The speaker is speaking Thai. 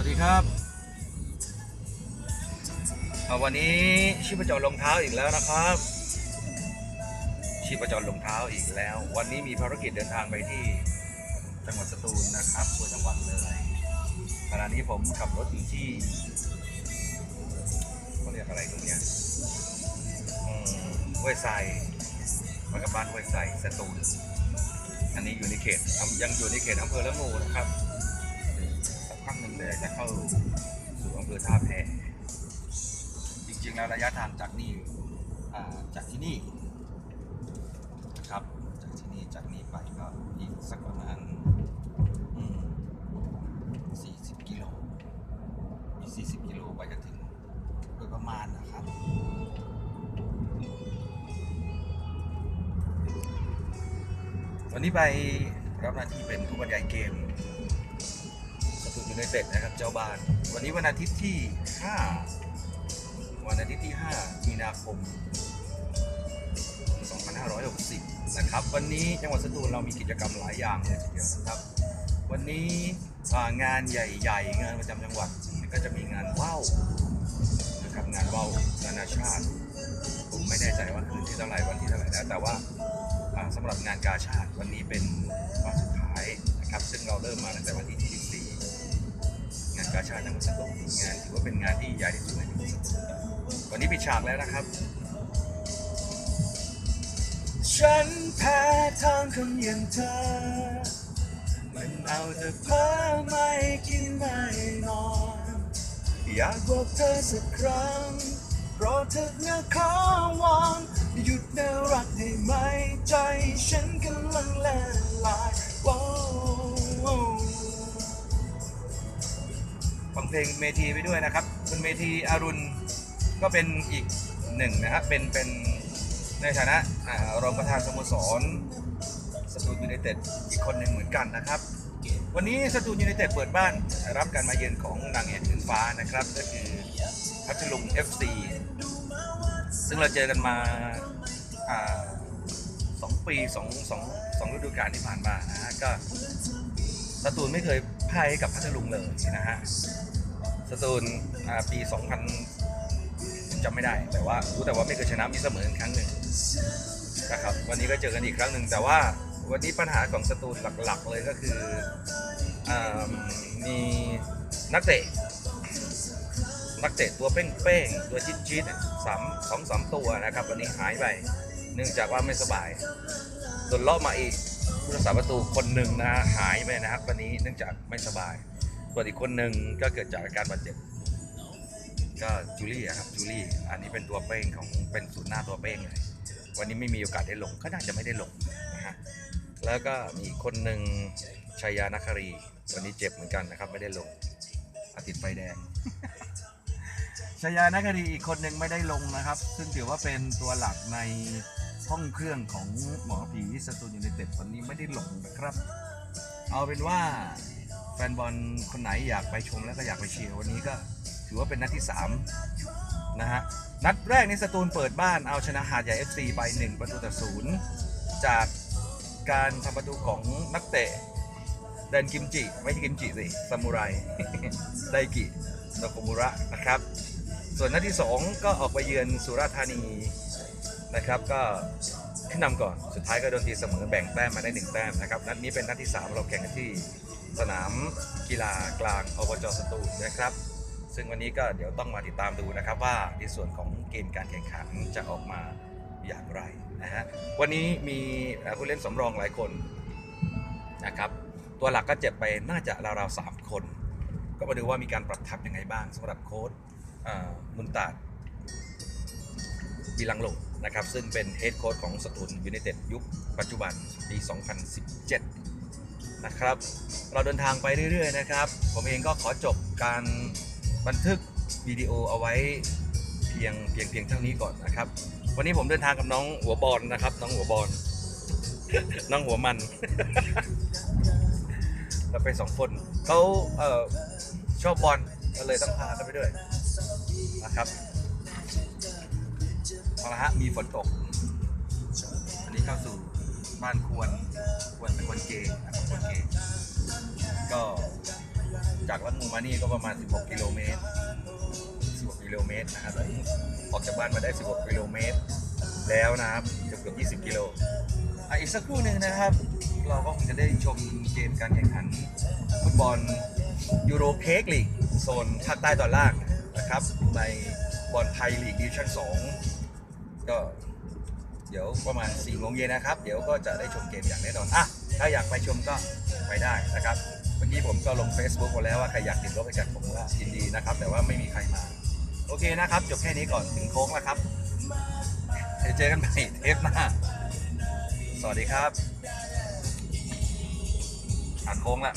วัสดีครับ วันนี้ชีพจรรองเท้าอีกแล้วนะครับ ชีพจรรองเท้าอีกแล้ว วันนี้มีภารกิจเดินทางไปที่จังหวัดสตูลนะครับตัวจังหวัดเลยขณะนี้ผมขับรถอยู่ที่เขาเรียกอะไรตรงเนี้ยอืมห้วยทรายมันกับบ้านห้วยทรายสตูลอันนี้อยู่ในเขตยังอยู่ในเขตอำเภอละงูนะครับ พักหนึ่งเลยจะเข้าสู่อำเภอท่าแพจริงๆแล้วระยะทางจากนี่จากที่นี่นะครับจากที่นี่จากนี่ไปก็อีกสักประมาณ40กิโลมี40กิโลไปจะถึงโดยประมาณนะครับวันนี้ไปรับหน้าที่เป็นผู้บรรยายเกม สตูดิโอยูไนเต็ดนะครับเจ้าบ้าน วันนี้วันอาทิตย์ที่ 5 วันอาทิตย์ที่ 5 มีนาคม 2560 นะครับ วันนี้จังหวัดสตูลเรามีกิจกรรมหลายอย่างเลยทีเดียวนะครับ วันนี้งานใหญ่ๆ งานประจำจังหวัดก็จะมีงานว่าวนะครับงานว่าวนานาชาติ ผมไม่แน่ใจว่าคืนที่เท่าไหร่วันที่เท่าไหร่แล้วแต่ว่าอ่าสำหรับงานกาชาติวันนี้เป็นวันสุดท้ายนะครับ ซึ่งเราเริ่มมาตั้งแต่วันที่24งาน กาชาติจังหวัดสตูลงานถือว่าเป็นงานที่ใหญ่ที่สุดในจังหวัดสตูลวันนี้ปิดฉากแล้วนะครับ ฉันแพ้ทางคนอย่างเธอ มันเอาแต่เพ้อไม่กินไม่นอน อยากบอกเธอสักครั้งโปรดเถิดนะขอวอนหยุดน่ารักได้ไหมใจฉันกำลังละลาย เพลงเมทีไปด้วยนะครับ คุณเมทีอรุณก็เป็นอีกหนึ่งนะครับเป็นเป็นในฐานะรองประธานสโมสรสตูดิโอยูไนเต็ดอีกคนหนึ่งเหมือนกันนะครับ วันนี้สตูดิโอยูไนเต็ดเปิดบ้านรับการมาเยือนของนางเอกขึ้นฟ้านะครับ ก็คือพัทลุง FC ซึ่งเราเจอกันมาสองปีสองสองสองฤดูกาลที่ผ่านมานะฮะก็สตูลไม่เคยพ่ายให้กับพัทลุงเลยนะฮะ สตูลปี 2000จำไม่ได้ แต่ว่ารู้แต่ว่าไม่เคยชนะมีเสมอนครั้งหนึ่งนะครับวันนี้ก็เจอกันอีกครั้งหนึ่งแต่ว่าวันนี้ปัญหาของสตูลหลักๆ เลยก็คืออมีนักเตะนักเตะตัวเป้งๆตัวจี๊ดๆสามสองสามตัวนะครับ วันนี้หายไปเนื่องจากว่าไม่สบายโดนเลาะมาอีกผู้รักษาประตูคนหนึ่งนะฮะหายไปนะครับ วันนี้เนื่องจากไม่สบาย ส่วนอีกคนหนึ่งก็เกิดจากอาการบาดเจ็บก็จูลี่อะครับจูลี่อันนี้เป็นตัวเป้งของเป็นศูนย์หน้าตัวเป้งเลยวันนี้ไม่มีโอกาสได้ลงก็น่าจะไม่ได้ลงนะฮะแล้วก็มีอีกคนหนึ่งชัยยานครี วันนี้เจ็บเหมือนกันนะครับไม่ได้ลงอาติดไฟแดงชายานักคดีอีกคนหนึ่งไม่ได้ลงนะครับ ซึ่งถือว่าเป็นตัวหลักในห้องเครื่องของหมอผีสตูดิโอยูไนเต็ดวันนี้ไม่ได้ลงนะครับ เอาเป็นว่า แฟนบอลคนไหนอยากไปชมแล้วก็อยากไปเชียร์วันนี้ก็ถือว่าเป็นนัดที่ 3 นะฮะ นัดแรกในสตูลเปิดบ้านเอาชนะหาดใหญ่ FC ไป 1 ประตูต่อศูนย์จากการทำประตูของนักเตะเดนกิมจิ ไม่ใช่กิมจิสิซามูไรไดกิโนโกมุระนะครับ ส่วนนัดที่ 2 ก็ออกไปเยือนสุราษฎร์ธานีนะครับก็ ขึ้นนำก่อน สุดท้ายก็โดนตีเสมอแบ่งแต้มมาได้1แต้มนะครับ นัดนี้เป็นนัดที่ 3 เราแข่งกันที่สนามกีฬากลางอบจสตูลนะครับ ซึ่งวันนี้ก็เดี๋ยวต้องมาติดตามดูนะครับ ว่าในส่วนของเกณฑ์การแข่งขันจะออกมาอย่างไรนะฮะ วันนี้มีผู้เล่นสำรองหลายคนนะครับ ตัวหลักก็เจ็บไปน่าจะราวๆสามคน ก็มาดูว่ามีการปรับทับยังไงบ้างสำหรับโค้ชมุนตาดบิลังโล นะครับซึ่งเป็นเฮดโค้ชของสตูลยูไนเต็ดยุคปัจจุบันปี 2017 นะครับ เราเดินทางไปเรื่อยๆนะครับ ผมเองก็ขอจบการบันทึกวิดีโอเอาไว้เพียงเพียงเพียงเท่านี้ก่อนนะครับ วันนี้ผมเดินทางกับน้องหัวบอลนะครับ น้องหัวบอลน้องหัวมันเราไปสองคนเขาเออชอบบอลก็เลยต้องพากันไปด้วยนะครับ เอาละฮะมีฝนตกวันนี้เข้าสู่บ้านควร ควรเป็นคนเกย์นะครับคนเกย์ก็จากลัดมูมานี่ก็ประมาณ 16 กิโลเมตร 16 กิโลเมตรนะครับออกจากบ้านมาได้ 16 กิโลเมตร แล้วนะครับเกือบเกือบ20 กิโลอะอีกสักครู่หนึ่งนะครับ เราก็คงจะได้ชมเกมการแข่งขันฟุตบอลยูโรเค้กลีกโซนภาคใต้ตอนล่างนะครับในบอลไทยลีกดิวิชั่น 2 ก็เดี๋ยวประมาณ4ี่โมงเย็นนะครับ เดี๋ยวก็จะได้ชมเกมอย่างแน่นอนอะถ้าอยากไปชมก็ไปได้นะครับเมื่อกี้ผมก็ลง Facebook ไว้แล้วว่าใครอยากติดรถไปกับผมก็ยินดีนะครับ แต่ว่าไม่มีใครมา โอเคนะครับ จบแค่นี้ก่อนถึงโค้งแล้วครับเดี๋ยวเจอกันใหม่เทปหน้า สวัสดีครับอะโค้งละ